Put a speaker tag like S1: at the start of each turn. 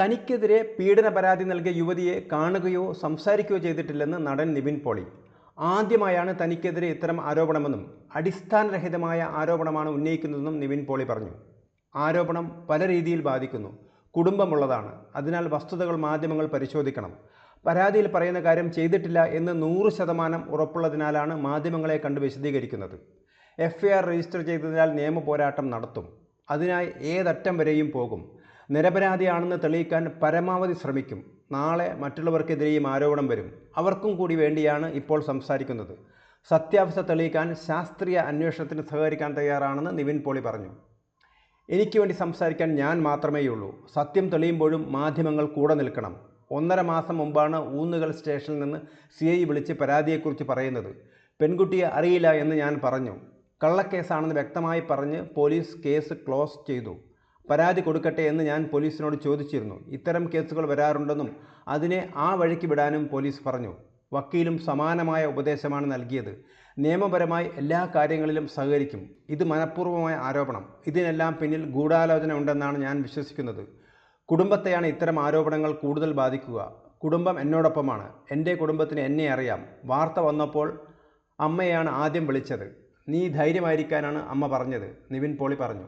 S1: തനിക്കെതിരെ പീഡന പരാതി നൽകിയ യുവതിയെ കാണുകയോ സംസാരിക്കുകയോ ചെയ്തിട്ടില്ലെന്ന് നടൻ നിവിൻ പോളി. ആദ്യമായാണ് തനിക്കെതിരെ ഇത്തരം ആരോപണമെന്നും അടിസ്ഥാനരഹിതമായ ആരോപണമാണ് ഉന്നയിക്കുന്നതെന്നും നിവിൻ പോളി പറഞ്ഞു. ആരോപണം പല രീതിയിൽ ബാധിക്കുന്നു. കുടുംബമുള്ളതാണ്. അതിനാൽ വസ്തുതകൾ മാധ്യമങ്ങൾ പരിശോധിക്കണം. പരാതിയിൽ പറയുന്ന കാര്യം ചെയ്തിട്ടില്ല എന്ന് നൂറ് ശതമാനം ഉറപ്പുള്ളതിനാലാണ് മാധ്യമങ്ങളെ കണ്ട് വിശദീകരിക്കുന്നത്. എഫ് ഐ ആർ രജിസ്റ്റർ ചെയ്തതിനാൽ നിയമ പോരാട്ടം നടത്തും. അതിനായി ഏതറ്റം വരെയും പോകും. നിരപരാധിയാണെന്ന് തെളിയിക്കാൻ പരമാവധി ശ്രമിക്കും. നാളെ മറ്റുള്ളവർക്കെതിരെയും ആരോപണം വരും. അവർക്കും കൂടി വേണ്ടിയാണ് ഇപ്പോൾ സംസാരിക്കുന്നത്. സത്യാവസ്ഥ തെളിയിക്കാൻ ശാസ്ത്രീയ അന്വേഷണത്തിന് സഹകരിക്കാൻ തയ്യാറാണെന്ന് നിവിൻ പോളി പറഞ്ഞു. എനിക്ക് വേണ്ടി സംസാരിക്കാൻ ഞാൻ മാത്രമേയുള്ളൂ. സത്യം തെളിയുമ്പോഴും മാധ്യമങ്ങൾ കൂടെ നിൽക്കണം. ഒന്നര മാസം മുമ്പാണ് ഊന്നുകൽ സ്റ്റേഷനിൽ നിന്ന് സി ഐ വിളിച്ച് പരാതിയെക്കുറിച്ച് പറയുന്നത്. പെൺകുട്ടിയെ അറിയില്ല എന്ന് ഞാൻ പറഞ്ഞു. കള്ളക്കേസാണെന്ന് വ്യക്തമായി പറഞ്ഞ് പോലീസ് കേസ് ക്ലോസ് ചെയ്തു. പരാതി കൊടുക്കട്ടെ എന്ന് ഞാൻ പോലീസിനോട് ചോദിച്ചിരുന്നു. ഇത്തരം കേസുകൾ വരാറുണ്ടെന്നും അതിനെ ആ വഴിക്ക് വിടാനും പോലീസ് പറഞ്ഞു. വക്കീലും സമാനമായ ഉപദേശമാണ് നൽകിയത്. നിയമപരമായി എല്ലാ കാര്യങ്ങളിലും സഹകരിക്കും. ഇത് മനഃപൂർവമായ ആരോപണം. ഇതിനെല്ലാം പിന്നിൽ ഗൂഢാലോചന ഉണ്ടെന്നാണ് ഞാൻ വിശ്വസിക്കുന്നത്. കുടുംബത്തെയാണ് ഇത്തരം ആരോപണങ്ങൾ കൂടുതൽ ബാധിക്കുക. കുടുംബം എന്നോടൊപ്പമാണ്. എന്റെ കുടുംബത്തിന് എന്നെ അറിയാം. വാർത്ത വന്നപ്പോൾ അമ്മയാണ് ആദ്യം വിളിച്ചത്. നീ ധൈര്യമായിരിക്കാനാണ് അമ്മ പറഞ്ഞത്. നിവിൻ പോളി പറഞ്ഞു.